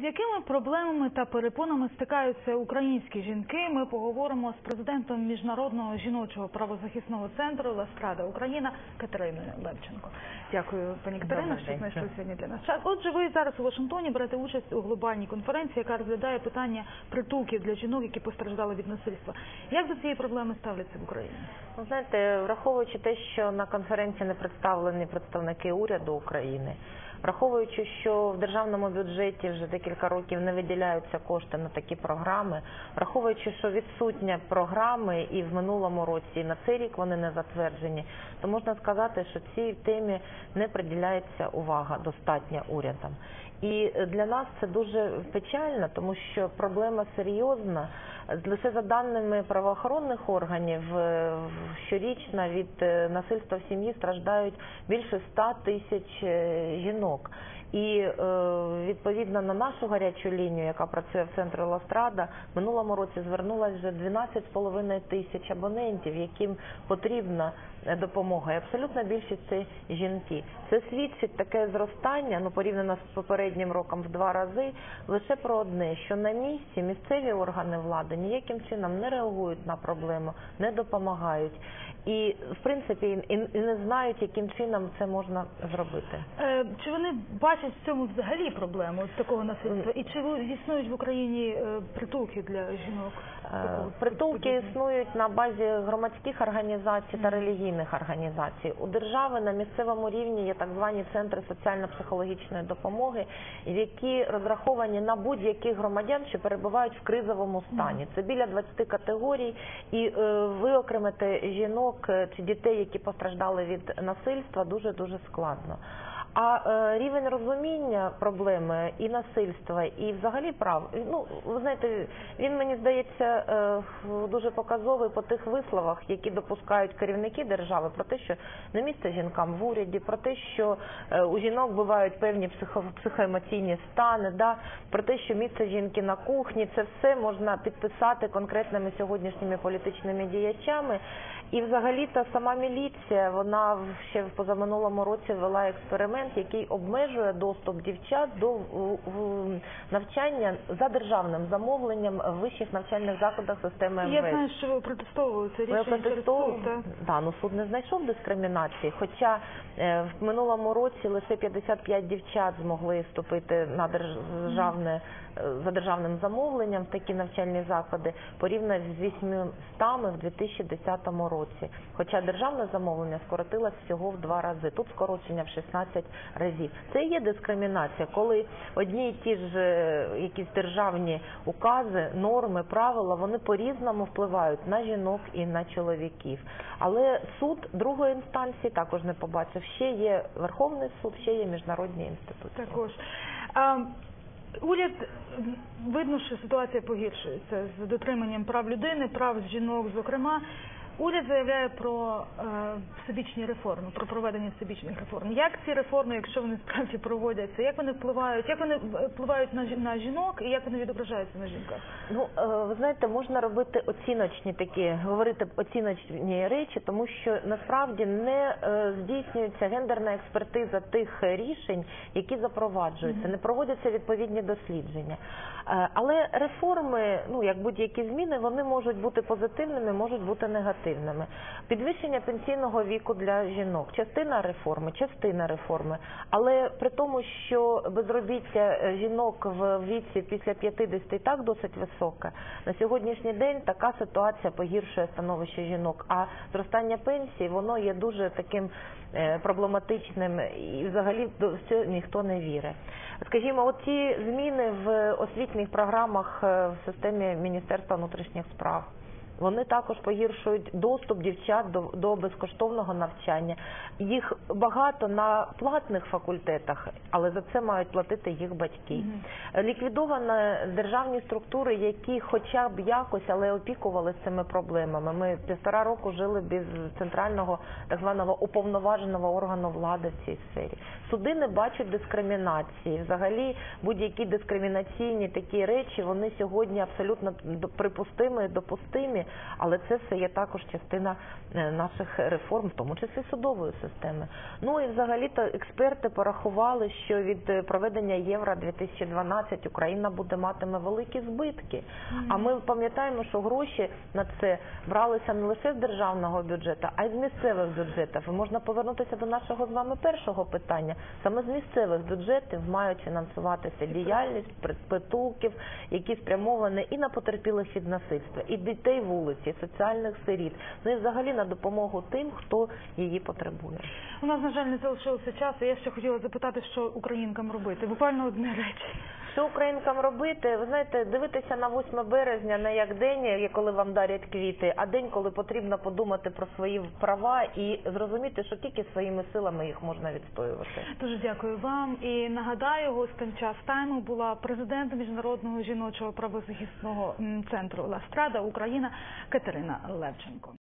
З якими проблемами та перепонами стикаються українські жінки? Ми поговоримо з президентом міжнародного жіночого правозахисного центру Ластрада Україна Катериною Левченко. Дякую, пані Катерино, Добрий що знайшли сьогодні для нас час. Отже, ви зараз у Вашингтоні берете участь у глобальній конференції, яка розглядає питання притулків для жінок, які постраждали від насильства. Як до цієї проблеми ставляться в Україні? Ну, знаєте, враховуючи те, що на конференції не представлені представники уряду України, враховуючи, що в державному бюджеті вже декілька років не виділяються кошти на такі програми, враховуючи, що відсутня програми і в минулому році, і на цей рік вони не затверджені, то можна сказати, що цій темі не приділяється увага достатня урядом. І для нас це дуже печально, тому що проблема серйозна. Лише за даними правоохоронних органів, е, щорічно від е, насильства в сім'ї страждають більше 100 тисяч е, жінок. І е, відповідно на нашу гарячу лінію, яка працює в центрі Ластрада, минулому році звернулася вже 12,5 тисяч абонентів, яким потрібна е, допомога. І абсолютна більшість це жінки. Це свідчить таке зростання, ну порівняно з попереднім роком в два рази, лише про одне, що на місці місцеві органи влади ніяким чином не реагують на проблему, не допомагають. І в принципі і, не знають, яким чином це можна зробити. Е, Чи вони бачать в цьому взагалі проблему з такого насильства? І чи існують в Україні е, притулки для жінок? Е, Притулки існують на базі громадських організацій та релігійних організацій. У держави на місцевому рівні є так звані центри соціально-психологічної допомоги, які розраховані на будь-яких громадян, що перебувають в кризовому стані. Це біля 20 категорій, і е, виокремити жінок чи дітей, які постраждали від насильства, дуже дуже складно. А е, рівень розуміння проблеми і насильства, і взагалі прав, ну ви знаєте, він мені здається е, дуже показовий по тих висловах, які допускають керівники держави, про те, що не місце жінкам в уряді, про те, що е, у жінок бувають певні психо, психоемоційні стани, да, про те, що місце жінки на кухні, це все можна підписати конкретними сьогоднішніми політичними діячами. І взагалі та сама міліція, вона ще в позаминулому році ввела експеримент, який обмежує доступ дівчат до навчання за державним замовленням в вищих навчальних закладах системи МВС. Я знаю, що ви протестовували це рішення суд. так? Да, ну суд не знайшов дискримінації. Хоча е, в минулому році лише 55 дівчат змогли вступити на державне е, за державним замовленням в такі навчальні заклади, порівняно з 800 в 2010 році. Хоча державне замовлення скоротилось всього в два рази. Тут скорочення в 16 разів. Це є дискримінація, коли одні і ті ж е, якісь державні укази, норми, правила, вони по-різному впливають на жінок і на чоловіків. Але суд другої інстанції також не побачив. Ще є Верховний суд, ще є міжнародні інституції. Також. Уряд видно, що ситуація погіршується з дотриманням прав людини, прав жінок, зокрема. Уряд заявляє про е, всебічні реформи, про проведення всебічних реформ. Як ці реформи, якщо вони справді проводяться, як вони впливають, як вони е, впливають на, на жінок і як вони відображаються на жінках? Ну е, ви знаєте, можна робити оціночні такі, говорити оціночні речі, тому що насправді не е, здійснюється гендерна експертиза тих рішень, які запроваджуються, не проводяться відповідні дослідження. Е, Але реформи, ну як будь-які зміни, вони можуть бути позитивними, можуть бути негативними. Підвищення пенсійного віку для жінок, частина реформи, частина реформи. Але при тому, що безробіття е, жінок в віці після 50 і так досить високе, на сьогоднішній день така ситуація погіршує становище жінок. А зростання пенсії воно є дуже таким е, проблематичним і взагалі до цього ніхто не вірить. Скажімо, оці зміни в освітніх програмах е, в системі Міністерства внутрішніх справ. Вони також погіршують доступ дівчат до, до безкоштовного навчання. Їх багато на платних факультетах, але за це мають платити їх батьки. Ліквідовано державні структури, які хоча б якось, але опікувалися цими проблемами. Ми півтора року жили без центрального так званого уповноваженого органу влади в цій сфері. Суди не бачать дискримінації. Взагалі, будь-які дискримінаційні такі речі вони сьогодні абсолютно припустимі, допустимі. Але це все є також частина е, наших реформ, в тому числі судової системи. Ну і взагалі-то експерти порахували, що від е, проведення Євро 2012 Україна буде матиме великі збитки. А ми пам'ятаємо, що гроші на це бралися не лише з державного бюджету, а й з місцевих бюджетів. І можна повернутися до нашого з вами першого питання. Саме з місцевих бюджетів мають фінансуватися діяльність притулків, які спрямовані і на потерпілих від насильства, і дітей вулиці, соціальних сиріт, ну і взагалі на допомогу тим, хто її потребує. У нас, на жаль, не залишилося часу. Я ще хотіла запитати, що українкам робити. Буквально одне речі. Що українкам робити? Ви знаєте, дивитися на 8 березня не як день, коли вам дарять квіти, а день, коли потрібно подумати про свої права і зрозуміти, що тільки своїми силами їх можна відстоювати. Дуже дякую вам. І нагадаю, гостем час тайму була президент міжнародного жіночого правозахисного центру Ластрада Україна Катерина Левченко.